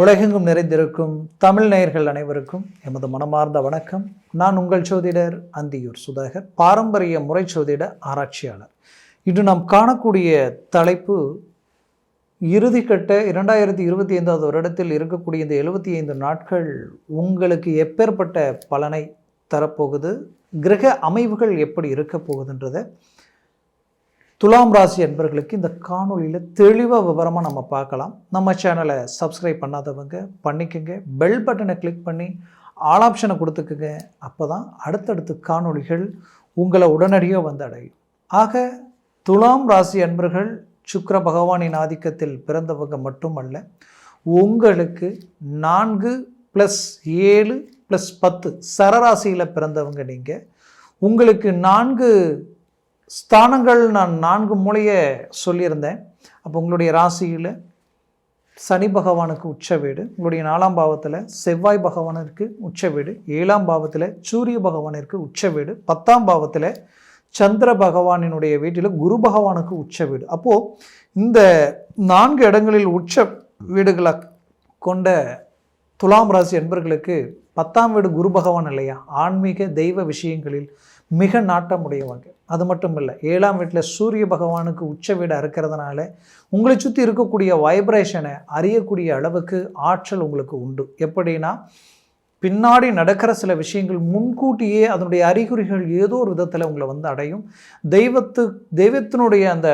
உலகெங்கும் நிறைந்திருக்கும் தமிழ் நேயர்கள் அனைவருக்கும் எமது மனமார்ந்த வணக்கம். நான் உங்கள் ஜோதிடர் அந்தியூர் சுதாகர் பாரம்பரிய முறை ஜோதிட ஆராய்ச்சியாளர். இன்று நாம் காணக்கூடிய தலைப்பு இறுதிக்கட்ட இரண்டாயிரத்தி இருபத்தி ஐந்தாவது வருடத்தில் இருக்கக்கூடிய இந்த எழுபத்தி ஐந்து நாட்கள் உங்களுக்கு எப்பேற்பட்ட பலனை தரப்போகுது கிரக அமைவுகள் எப்படி இருக்க போகுதுன்றதை துலாம் ராசி என்பர்களுக்கு இந்த காணொலியில் தெளிவாக விவரமாக நம்ம பார்க்கலாம். நம்ம சேனலை சப்ஸ்கிரைப் பண்ணாதவங்க பண்ணிக்கோங்க. பெல் பட்டனை கிளிக் பண்ணி ஆல் ஆப்ஷனை கொடுத்துக்குங்க. அப்போ தான் அடுத்தடுத்து காணொளிகள் உங்களை உடனடியாக வந்து அடையும் ஆக துலாம் ராசி அன்பர்கள் சுக்கர பகவானின் ஆதிக்கத்தில் பிறந்தவங்க மட்டுமல்ல உங்களுக்கு நான்கு ப்ளஸ் ஏழு ப்ளஸ் பத்து சரராசியில் பிறந்தவங்க நீங்கள் உங்களுக்கு நான்கு ஸ்தானங்கள் நான் நான்கு மூலையை சொல்லியிருந்தேன். அப்போ உங்களுடைய ராசியில் சனி பகவானுக்கு உச்ச வீடு உங்களுடைய நாலாம் பாவத்தில் செவ்வாய் பகவானிற்கு உச்ச வீடு ஏழாம் பாவத்தில் சூரிய பகவானிற்கு உச்ச வீடு பத்தாம் பாவத்தில் சந்திர பகவானினுடைய வீட்டில் குரு பகவானுக்கு உச்ச வீடு. அப்போது இந்த நான்கு இடங்களில் உச்ச வீடுகளை கொண்ட துலாம் ராசி என்பர்களுக்கு பத்தாம் வீடு குரு பகவான் இல்லையா? ஆன்மீக தெய்வ விஷயங்களில் மிக நாட்டமுடையவங்க. அது மட்டும் இல்லை ஏழாம் வீட்டில் சூரிய பகவானுக்கு உச்ச வீடாக இருக்கிறதுனால உங்களை சுற்றி இருக்கக்கூடிய வைப்ரேஷனை அறியக்கூடிய அளவுக்கு ஆற்றல் உங்களுக்கு உண்டு. எப்படின்னா பின்னாடி நடக்கிற சில விஷயங்கள் முன்கூட்டியே அதனுடைய அறிகுறிகள் ஏதோ ஒரு விதத்தில் உங்களை வந்து அடையும். தெய்வத்து தெய்வத்தினுடைய அந்த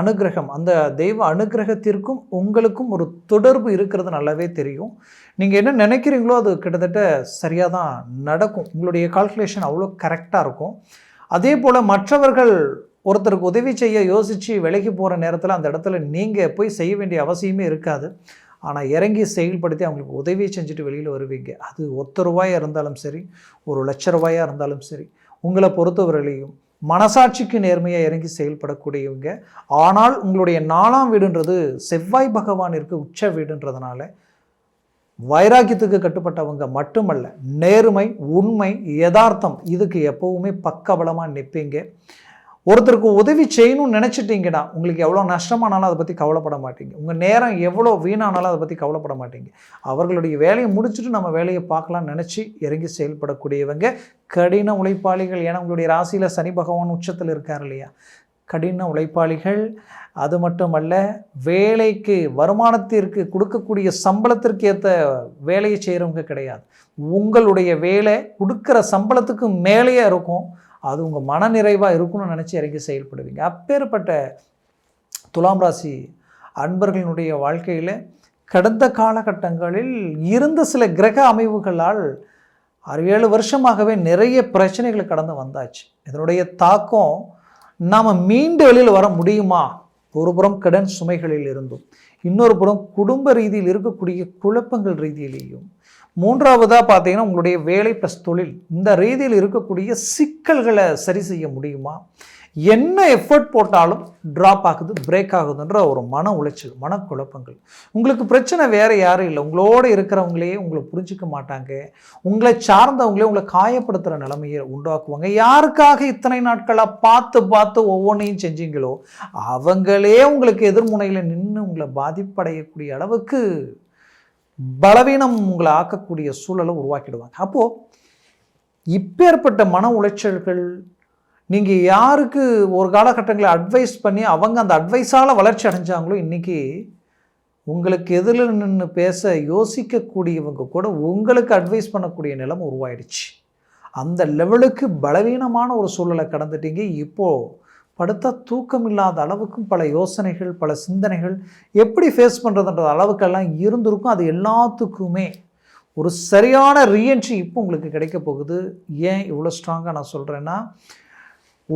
அனுகிரகம் அந்த தெய்வ அனுகிரகத்திற்கும் உங்களுக்கும் ஒரு தொடர்பு இருக்கிறது நல்லாவே தெரியும். நீங்கள் என்ன நினைக்கிறீங்களோ அது கிட்டத்தட்ட சரியாக தான் நடக்கும். உங்களுடைய கால்குலேஷன் அவ்வளோ கரெக்டாக இருக்கும். அதே போல் மற்றவர்கள் ஒருத்தருக்கு உதவி செய்ய யோசித்து விலகி போகிற நேரத்தில் அந்த இடத்துல நீங்கள் போய் செய்ய வேண்டிய அவசியமே இருக்காது. ஆனால் இறங்கி செயல்படுத்தி அவங்களுக்கு உதவி செஞ்சுட்டு வெளியில் வருவீங்க. அது ஒத்த ரூபாயாக இருந்தாலும் சரி ஒரு லட்ச ரூபாயாக இருந்தாலும் சரி உங்களை பொறுத்தவரையிலையும் மனசாட்சிக்கு நேர்மையாக இறங்கி செயல்படக்கூடியவங்க. ஆனால் உங்களுடைய நாலாம் வீடுன்றது செவ்வாய் பகவானிற்கு உச்ச வீடுன்றதுனால வைராக்கியத்துக்கு கட்டுப்பட்டவங்க மட்டுமல்ல நேர்மை உண்மை யதார்த்தம் இதுக்கு எப்போவுமே பக்கபலமாக நிற்பீங்க ஒருத்தருக்கு உதவி செய்யணும்னு நினச்சிட்டிங்கன்னா உங்களுக்கு எவ்வளோ நஷ்டமானாலும் அதை பற்றி கவலைப்பட மாட்டீங்க. உங்கள் நேரம் எவ்வளோ வீணானாலும் அதை பற்றி கவலைப்பட மாட்டீங்க. அவர்களுடைய வேலையை முடிச்சுட்டு நம்ம வேலையை பார்க்கலாம்னு நினச்சி இறங்கி செயல்படக்கூடியவங்க கடின உழைப்பாளிகள். ஏன்னா உங்களுடைய ராசியில் சனி பகவான் உச்சத்தில் இருக்கார் இல்லையா? கடின உழைப்பாளிகள். அது மட்டுமல்ல வேலைக்கு வருமானத்திற்கு கொடுக்கக்கூடிய சம்பளத்திற்கு ஏற்ற வேலையை செய்கிறவங்க கிடையாது. உங்களுடைய வேலை கொடுக்குற சம்பளத்துக்கு மேலேயே இருக்கும். அது உங்கள் மனநிறைவாக இருக்கும்னு நினச்சி இறங்கி செயல்படுவீங்க. அப்பேற்பட்ட துலாம் ராசி அன்பர்களினுடைய வாழ்க்கையில் கடந்த காலகட்டங்களில் இருந்த சில கிரக அமைவுகளால் ஆறு ஏழு வருஷமாகவே நிறைய பிரச்சனைகளை கடந்து வந்தாச்சு. இதனுடைய தாக்கம் நாம் மீண்டு வெளியில் வர முடியுமா? ஒரு புறம் கடன் சுமைகளில் இருந்தும் இன்னொரு புறம் குடும்ப ரீதியில் இருக்கக்கூடிய குழப்பங்கள் ரீதியிலேயும். மூன்றாவதாக பார்த்தீங்கன்னா உங்களுடைய வேலை ப்ளஸ் தொழில். இந்த ரீதியில் இருக்கக்கூடிய சிக்கல்களை சரி செய்ய முடியுமா? என்ன எஃபர்ட் போட்டாலும் ட்ராப் ஆகுது பிரேக் ஆகுதுன்ற ஒரு மன உளைச்சல் மனக்குழப்பங்கள். உங்களுக்கு பிரச்சனை வேறு யாரும் இல்லை. உங்களோட இருக்கிறவங்களே உங்களை புரிஞ்சிக்க மாட்டாங்க. உங்களை சார்ந்தவங்களே உங்களை காயப்படுத்துகிற நிலைமையை உண்டாக்குவாங்க. யாருக்காக இத்தனை நாட்களாக பார்த்து பார்த்து ஒவ்வொன்றையும் செஞ்சீங்களோ அவங்களே உங்களுக்கு எதிர்முனையில் நின்று உங்களை பாதிப்படையக்கூடிய அளவுக்கு பலவீனம் உங்களை ஆக்கக்கூடிய சூழலை உருவாக்கிடுவாங்க. அப்போது இப்பேற்பட்ட மன உளைச்சல்கள் நீங்கள் யாருக்கு ஒரு காலகட்டங்களில் அட்வைஸ் பண்ணி அவங்க அந்த அட்வைஸால் வளர்ச்சி அடைஞ்சாங்களோ இன்றைக்கி உங்களுக்கு எதிரில் நின்று பேச யோசிக்கக்கூடியவங்க கூட உங்களுக்கு அட்வைஸ் பண்ணக்கூடிய நிலம் உருவாயிடுச்சு. அந்த லெவலுக்கு பலவீனமான ஒரு சூழலை கடந்துட்டீங்க. இப்போது படுத்தா தூக்கம் இல்லாத அளவுக்கும் பல யோசனைகள் பல சிந்தனைகள் எப்படி ஃபேஸ் பண்ணுறதுன்ற அளவுக்கெல்லாம் இருந்திருக்கும். அது எல்லாத்துக்குமே ஒரு சரியான ரீஎன்ட்ரி இப்போ உங்களுக்கு கிடைக்க போகுது. ஏன் இவ்வளோ ஸ்ட்ராங்காக நான் சொல்கிறேன்னா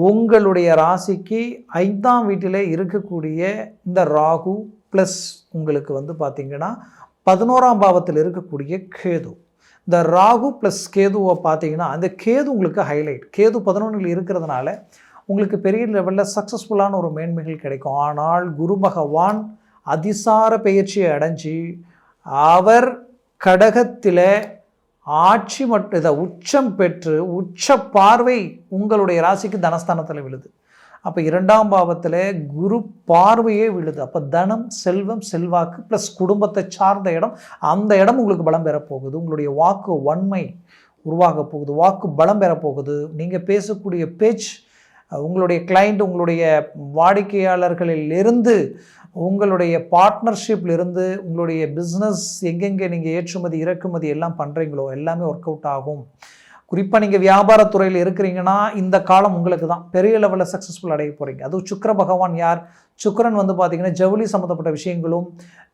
உங்களுடைய ராசிக்கு ஐந்தாம் வீட்டில் இருக்கக்கூடிய இந்த ராகு ப்ளஸ் உங்களுக்கு வந்து பார்த்திங்கன்னா பதினோராம் பாவத்தில் இருக்கக்கூடிய கேது. இந்த ராகு ப்ளஸ் கேதுவை பார்த்தீங்கன்னா அந்த கேது உங்களுக்கு ஹைலைட் கேது பதினொன்றில் இருக்கிறதுனால உங்களுக்கு பெரிய லெவலில் சக்ஸஸ்ஃபுல்லான ஒரு மேன்மைகள் கிடைக்கும். ஆனால் குரு பகவான் அதிசார பயிற்சியை அடைஞ்சு அவர் கடகத்தில் ஆட்சி மட்டும் இதை உச்சம் பெற்று உச்ச பார்வை உங்களுடைய ராசிக்கு தனஸ்தானத்தில் விழுது. அப்போ இரண்டாம் பாவத்தில் குரு பார்வையே விழுது. அப்போ தனம் செல்வம் செல்வாக்கு ப்ளஸ் குடும்பத்தை சார்ந்த இடம் அந்த இடம் உங்களுக்கு பலம் பெறப்போகுது உங்களுடைய வாக்கு வன்மை உருவாக போகுது. வாக்கு பலம் பெறப்போகுது நீங்கள் பேசக்கூடிய பேச்சு உங்களுடைய கிளைண்ட் உங்களுடைய வாடிக்கையாளர்களில் இருந்து உங்களுடைய பார்ட்னர்ஷிப்லிருந்து உங்களுடைய பிஸ்னஸ் எங்கெங்கே நீங்கள் ஏற்றுமதி இறக்குமதி எல்லாம் பண்ணுறீங்களோ எல்லாமே ஒர்க் அவுட் ஆகும். குறிப்பாக நீங்கள் வியாபாரத்துறையில் இருக்கிறீங்கன்னா இந்த காலம் உங்களுக்கு தான். பெரிய லெவலில் சக்ஸஸ்ஃபுல் அடைய போகிறீங்க அதுவும் சுக்கர பகவான் யார்? சுக்கரன் வந்து பார்த்திங்கன்னா ஜவுளி சம்மந்தப்பட்ட விஷயங்களும்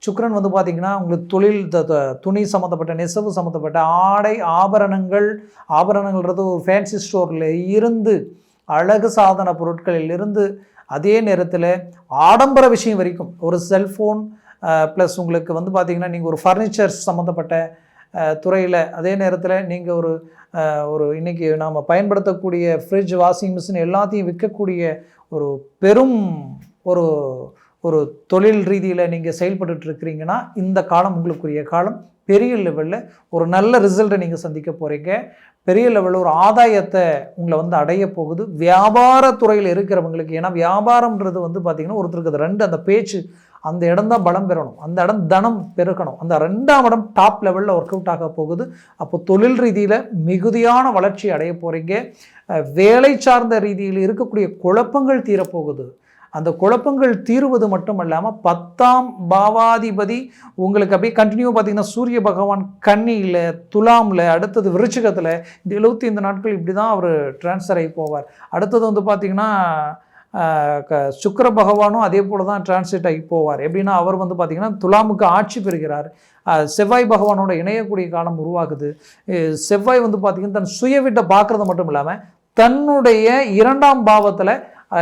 சுக்கரன் வந்து பார்த்தீங்கன்னா உங்களுக்கு தொழில் த- துணி சம்மந்தப்பட்ட நெசவு சம்மந்தப்பட்ட ஆடை ஆபரணங்கள் ஆபரணங்கள்ன்றது ஒரு ஃபேன்சி ஸ்டோரில் இருந்து அழகு சாதன பொருட்களில் இருந்து அதே நேரத்தில் ஆடம்பர விஷயம் வரைக்கும் ஒரு செல்ஃபோன் ப்ளஸ் உங்களுக்கு வந்து பார்த்திங்கன்னா நீங்கள் ஒரு ஃபர்னிச்சர்ஸ் சம்மந்தப்பட்ட துறையில் அதே நேரத்தில் நீங்கள் ஒரு ஒரு இன்னைக்கு நாம் பயன்படுத்தக்கூடிய ஃப்ரிட்ஜ் வாஷிங் மிஷின் எல்லாத்தையும் விற்கக்கூடிய ஒரு பெரும் ஒரு ஒரு தொழில் ரீதியில் நீங்கள் செயல்பட்டு இருக்கிறீங்கன்னா இந்த காலம் உங்களுக்குரிய காலம். பெரிய லெவலில் ஒரு நல்ல ரிசல்ட்டை நீங்கள் சந்திக்க போகிறீங்க பெரிய லெவலில் ஒரு ஆதாயத்தை உங்களை வந்து அடைய போகுது. வியாபாரத்துறையில் இருக்கிறவங்களுக்கு ஏன்னா வியாபாரம்ன்றது வந்து பார்த்திங்கன்னா ஒருத்தருக்கு அது ரெண்டு அந்த பேச்சு அந்த இடம் தான் பலம் பெறணும். அந்த இடம் தனம் பெருக்கணும் அந்த ரெண்டாம் இடம் டாப் லெவலில் ஒர்க் அவுட் ஆக போகுது. அப்போ தொழில் ரீதியில் மிகுதியான வளர்ச்சி அடைய போகிறீங்க வேலை சார்ந்த ரீதியில் இருக்கக்கூடிய குழப்பங்கள் தீரப்போகுது. அந்த குழப்பங்கள் தீருவது மட்டும் இல்லாமல் பத்தாம் பாவாதிபதி உங்களுக்கு அப்படியே கண்டினியூ பார்த்தீங்கன்னா சூரிய பகவான் கன்னியில் துலாமில் அடுத்தது விருச்சிகத்தில் இந்த எழுபத்தி ஐந்து நாட்கள் இப்படி தான் அவர் ட்ரான்ஸ்ஃபர் ஆகி போவார். அடுத்தது வந்து பார்த்திங்கன்னா க- சுக்கிர பகவானும் அதே போல் தான் டிரான்ஸ்லேட் ஆகி போவார். எப்படின்னா அவர் வந்து பார்த்தீங்கன்னா துலாமுக்கு ஆட்சி பெறுகிறார். செவ்வாய் பகவானோட இணையக்கூடிய காலம் உருவாகுது. செவ்வாய் வந்து பார்த்திங்கன்னா தன் சுய வீட்டை பார்க்குறது மட்டும் இல்லாமல் தன்னுடைய இரண்டாம் பாவத்தில்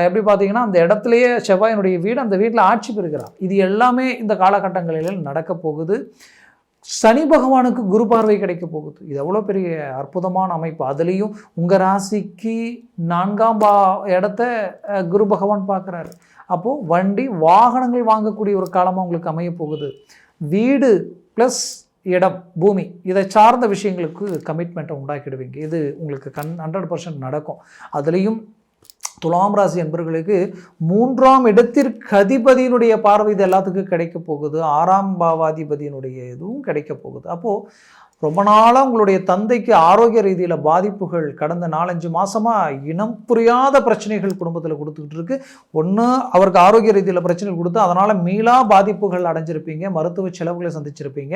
எப்படி பார்த்தீங்கன்னா அந்த இடத்துலையே செவ்வாயினுடைய வீடு அந்த வீட்டில் ஆட்சி பெறுகிறார். இது எல்லாமே இந்த காலகட்டங்களில் நடக்க போகுது. சனி பகவானுக்கு குரு பார்வை கிடைக்க போகுது. இது எவ்வளோ பெரிய அற்புதமான அமைப்பு. அதுலேயும் உங்கள் ராசிக்கு நான்காம் பா இடத்த குரு பகவான் பார்க்குறாரு. அப்போது வண்டி வாகனங்கள் வாங்கக்கூடிய ஒரு காலமாக உங்களுக்கு அமைய போகுது. வீடு ப்ளஸ் இடம் பூமி இதை சார்ந்த விஷயங்களுக்கு கமிட்மெண்ட்டை உண்டாக்கிடுவீங்க. இது உங்களுக்கு கண் ஹண்ட்ரட் பர்சன்ட் நடக்கும். அதுலேயும் துலாம் ராசி என்பவர்களுக்கு மூன்றாம் இடத்திற்கு அதிபதியினுடைய பார்வை இது எல்லாத்துக்கும் கிடைக்க போகுது. ஆறாம் பாவாதிபதியினுடைய இதுவும் கிடைக்க போகுது. அப்போது ரொம்ப நாளாக உங்களுடைய தந்தைக்கு ஆரோக்கிய ரீதியில் பாதிப்புகள் கடந்த நாலஞ்சு மாதமாக இனம் புரியாத பிரச்சனைகள் குடும்பத்தில் கொடுத்துக்கிட்டு இருக்கு. ஒன்று அவருக்கு ஆரோக்கிய ரீதியில் பிரச்சனைகள் கொடுத்து அதனால் மீளா பாதிப்புகள் அடைஞ்சிருப்பீங்க மருத்துவ செலவுகளை சந்திச்சிருப்பீங்க.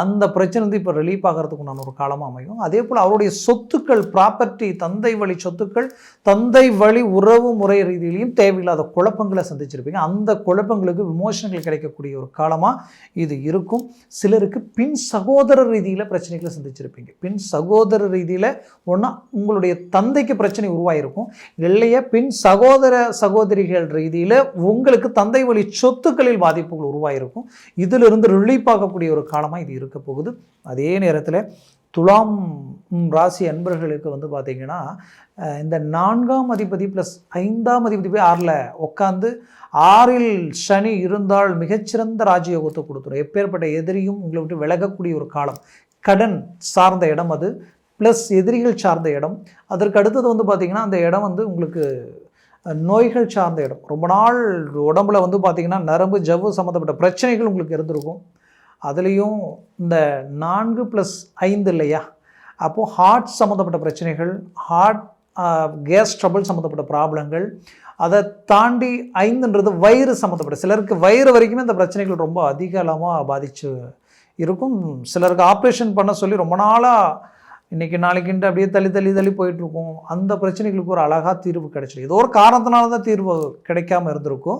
அந்த பிரச்சனை வந்து இப்போ ரிலீஃப் ஆகிறதுக்கு நான் ஒரு காலமாக அமையும். அதே போல் அவருடைய சொத்துக்கள் ப்ராப்பர்ட்டி தந்தை வழி சொத்துக்கள் தந்தை வழி உறவு முறை ரீதியிலையும் தேவையில்லாத குழப்பங்களை சந்திச்சிருப்பீங்க. அந்த குழப்பங்களுக்கு விமோசனங்கள் கிடைக்கக்கூடிய ஒரு காலமாக இது இருக்கும். சிலருக்கு பின் சகோதர ரீதியில் பிரச்சனை பிரச்சனைகளை சந்திச்சிருப்பீங்க. பின் சகோதர ரீதியில் ஒன்றா உங்களுடைய தந்தைக்கு பிரச்சனை உருவாயிருக்கும். இல்லையே பின் சகோதர சகோதரிகள் ரீதியில் உங்களுக்கு தந்தை வழி சொத்துக்களில் பாதிப்புகள் உருவாயிருக்கும். இதிலிருந்து ரிலீஃப் ஆகக்கூடிய ஒரு காலமாக இது இருக்க போகுது. அதே நேரத்தில் துலாம் ராசி அன்பர்களுக்கு வந்து பார்த்தீங்கன்னா இந்த நான்காம் அதிபதி ப்ளஸ் ஐந்தாம் அதிபதி போய் ஆறில் உட்காந்து ஆறில் சனி இருந்தால் மிகச்சிறந்த ராஜயோகத்தை கொடுத்துரும். எப்பேற்பட்ட எதிரியும் உங்களை விட்டு விலகக்கூடிய ஒரு காலம். கடன் சார்ந்த இடம் அது ப்ளஸ் எதிரிகள் சார்ந்த இடம். அதற்கு அடுத்தது வந்து பார்த்திங்கன்னா அந்த இடம் வந்து உங்களுக்கு நோய்கள் சார்ந்த இடம். ரொம்ப நாள் உடம்புல வந்து பார்த்திங்கன்னா நரம்பு ஜவ்வு சம்மந்தப்பட்ட பிரச்சனைகள் உங்களுக்கு இருந்திருக்கும். அதுலேயும் இந்த நான்கு ப்ளஸ் ஐந்து இல்லையா? அப்போது ஹார்ட் சம்மந்தப்பட்ட பிரச்சனைகள் ஹார்ட் கேஸ் ட்ரபிள் சம்மந்தப்பட்ட ப்ராப்ளங்கள் அதை தாண்டி ஐந்துன்றது வயிறு சம்மந்தப்பட்ட சிலருக்கு வயிறு வரைக்குமே இந்த பிரச்சனைகள் ரொம்ப அதிகமாக பாதிச்சு இருக்கும். சிலருக்கு ஆப்ரேஷன் பண்ண சொல்லி ரொம்ப நாளாக இன்றைக்கி நாளைக்குன்ட்டு அப்படியே தள்ளி தள்ளி தள்ளி போயிட்டுருக்கும். அந்த பிரச்சனைகளுக்கு ஒரு அழகாக தீர்வு கிடைச்சிருக்கு ஏதோ ஒரு காரணத்தினால தான் தீர்வு கிடைக்காம இருந்திருக்கும்.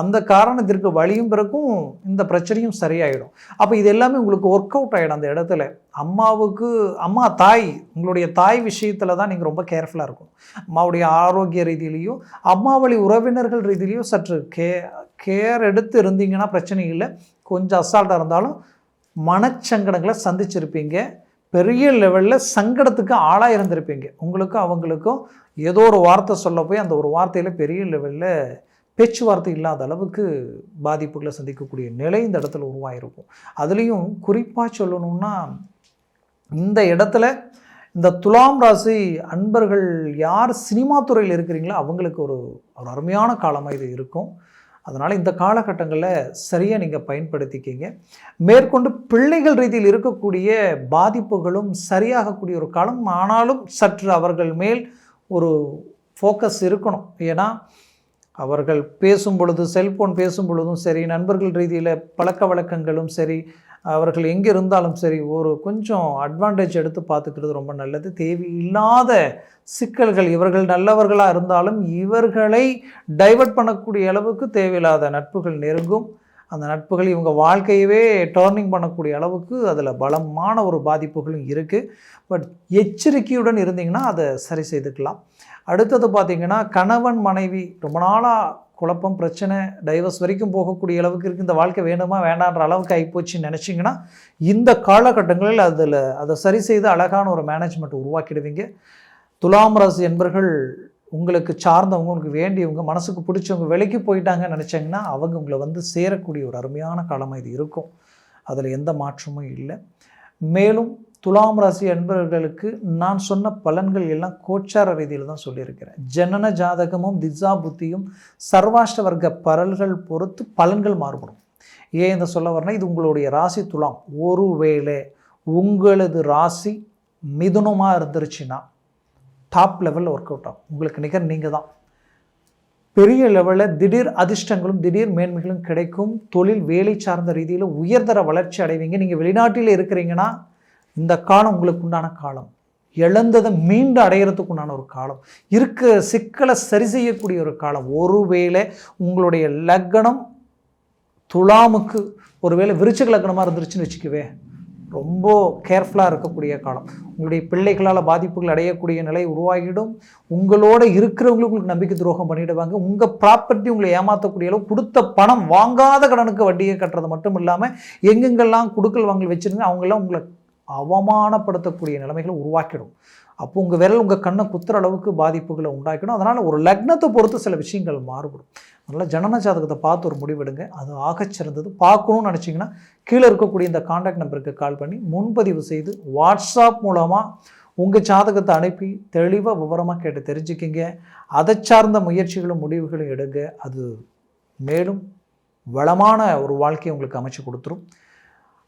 அந்த காரணத்திற்கு வழியும் பிறக்கும் இந்த பிரச்சனையும் சரியாயிடும். அப்போ இது எல்லாமே உங்களுக்கு ஒர்க் அவுட் ஆகிடும் அந்த இடத்துல. அம்மாவுக்கு அம்மா தாய் உங்களுடைய தாய் விஷயத்தில் தான் நீங்கள் ரொம்ப கேர்ஃபுல்லாக இருக்கும் அம்மாவுடைய ஆரோக்கிய ரீதியிலையும் அம்மா வழி உறவினர்கள் ரீதியிலையும் சற்று கே கேர் எடுத்து இருந்தீங்கன்னா பிரச்சனை இல்லை. கொஞ்சம் அசால்ட்டாக இருந்தாலும் மனச்சங்கடங்களை சந்திச்சிருப்பீங்க. பெரிய லெவலில் சங்கடத்துக்கு ஆளாக இருந்திருப்பீங்க. உங்களுக்கும் அவங்களுக்கும் ஏதோ ஒரு வார்த்தை சொல்ல போய் அந்த ஒரு வார்த்தையில் பெரிய லெவலில் பேச்சுவார்த்தை இல்லாத அளவுக்கு பாதிப்புகளை சந்திக்கக்கூடிய நிலை இந்த இடத்துல உருவாகிருக்கும் அதுலேயும் குறிப்பாக சொல்லணும்னா இந்த இடத்துல இந்த துலாம் ராசி அன்பர்கள் யார் சினிமா துறையில் இருக்கிறீங்களோ அவங்களுக்கு ஒரு ஒரு அருமையான காலமாக இது இருக்கும். அதனால் இந்த காலகட்டங்களில் சரியாக நீங்கள் பயன்படுத்திக்கிங்க. மேற்கொண்டு பிள்ளைகள் ரீதியில் இருக்கக்கூடிய பாதிப்புகளும் சரியாகக்கூடிய ஒரு காலம். ஆனாலும் சற்று அவர்கள் மேல் ஒரு ஃபோக்கஸ் இருக்கணும். ஏன்னா அவர்கள் பேசும் பொழுது செல்ஃபோன் பேசும் பொழுதும் சரி நண்பர்கள் ரீதியில் பழக்க வழக்கங்களும் சரி அவர்கள் எங்கே இருந்தாலும் சரி ஒரு கொஞ்சம் அட்வான்டேஜ் எடுத்து பார்த்துக்கிறது ரொம்ப நல்லது. தேவையில்லாத சிக்கல்கள் இவர்கள் நல்லவர்களாக இருந்தாலும் இவர்களை டைவர்ட் பண்ணக்கூடிய அளவுக்கு தேவையில்லாத நட்புகள் நெருங்கும். அந்த நட்புகள் இவங்க வாழ்க்கையவே டேர்னிங் பண்ணக்கூடிய அளவுக்கு அதில் பலமான ஒரு பாதிப்புகளும் இருக்குது பட் எச்சரிக்கையுடன் இருந்தீங்கன்னா அதை சரி செய்துக்கலாம். அடுத்தது பார்த்திங்கன்னா கணவன் மனைவி ரொம்ப நாளாக குழப்பம் பிரச்சனை டைவர்ஸ் வரைக்கும் போகக்கூடிய அளவுக்கு இருக்குது இந்த வாழ்க்கை வேணுமா வேண்டான்ற அளவுக்கு ஆகிப்போச்சுன்னு நினச்சிங்கன்னா இந்த காலகட்டங்களில் அதில் அதை சரி செய்து அழகான ஒரு மேனேஜ்மெண்ட் உருவாக்கிடுவீங்க. துலாம் ராசி என்பர்கள் உங்களுக்கு சார்ந்தவங்க உங்களுக்கு வேண்டியவங்க மனசுக்கு பிடிச்சவங்க விலைக்கு போயிட்டாங்கன்னு நினச்சாங்கன்னா அவங்க உங்களை வந்து சேரக்கூடிய ஒரு அருமையான காலமாக இது இருக்கும். அதில் எந்த மாற்றமும் இல்லை. மேலும் துலாம் ராசி அன்பர்களுக்கு நான் சொன்ன பலன்கள் எல்லாம் கோச்சார ரீதியில் தான் சொல்லியிருக்கிறேன். ஜனன ஜாதகமும் திசா புத்தியும் சர்வாஷ்ட வர்க்க பரல்கள் பொறுத்து பலன்கள் மாறுபடும். ஏன் இந்த சொல்ல வரேன்னா இது உங்களுடைய ராசி துலாம். ஒருவேளை உங்களது ராசி மிதுனமாக இருந்துருச்சுன்னா டாப் லெவலில் ஒர்க் அவுட் ஆகும். உங்களுக்கு நிகர் நீங்கள் தான். பெரிய லெவலில் திடீர் அதிர்ஷ்டங்களும் திடீர் மேன்மைகளும் கிடைக்கும். தொழில் வேலை சார்ந்த ரீதியில் உயர்தர வளர்ச்சி அடைவீங்க. நீங்கள் வெளிநாட்டில் இருக்கிறீங்கன்னா இந்த காலம் உங்களுக்கு உண்டான காலம். இழந்ததை மீண்டு அடையிறதுக்கு உண்டான ஒரு காலம். இருக்க சிக்கலை சரி செய்யக்கூடிய ஒரு காலம். ஒருவேளை உங்களுடைய லக்னம் துலாமுக்கு ஒருவேளை விருச்சிக லக்னமாக இருந்துருச்சுன்னு வச்சுக்கவே ரொம்ப கேர்ஃபுல்லாக இருக்கக்கூடிய காலம். உங்களுடைய பிள்ளைகளால் பாதிப்புகள் அடையக்கூடிய நிலை உருவாகிடும். உங்களோட இருக்கிறவங்களுக்கு உங்களுக்கு நம்பிக்கை துரோகம் பண்ணிடுவாங்க. உங்கள் ப்ராப்பர்ட்டி உங்களை ஏமாற்றக்கூடிய அளவு கொடுத்த பணம் வாங்காத கடனுக்கு வட்டியை கட்டுறது மட்டும் இல்லாமல் எங்கெங்கெல்லாம் கொடுக்கல் வாங்கல் வச்சுருங்க அவங்களாம் உங்களை அவமானப்படுத்தக்கூடிய நிலைமைகளை உருவாக்கிடும். அப்போ உங்கள் விரல் உங்கள் கண்ணை குத்துற அளவுக்கு பாதிப்புகளை உண்டாக்கிடும். அதனால் ஒரு லக்னத்தை பொறுத்து சில விஷயங்கள் மாறுபடும். அதனால் ஜனன ஜாதகத்தை பார்த்து ஒரு முடிவெடுங்க அது ஆகச்சிறந்தது. பார்க்கணும்னு நினச்சிங்கன்னா கீழே இருக்கக்கூடிய இந்த காண்டாக்ட் நம்பருக்கு கால் பண்ணி முன்பதிவு செய்து வாட்ஸ்அப் மூலமாக உங்கள் ஜாதகத்தை அனுப்பி தெளிவாக விவரமாக கேட்டு தெரிஞ்சுக்கிங்க. அதை சார்ந்த முயற்சிகளும் முடிவுகளும் எடுங்க. அது மேலும் வளமான ஒரு வாழ்க்கையை உங்களுக்கு அமைச்சு கொடுத்துரும்.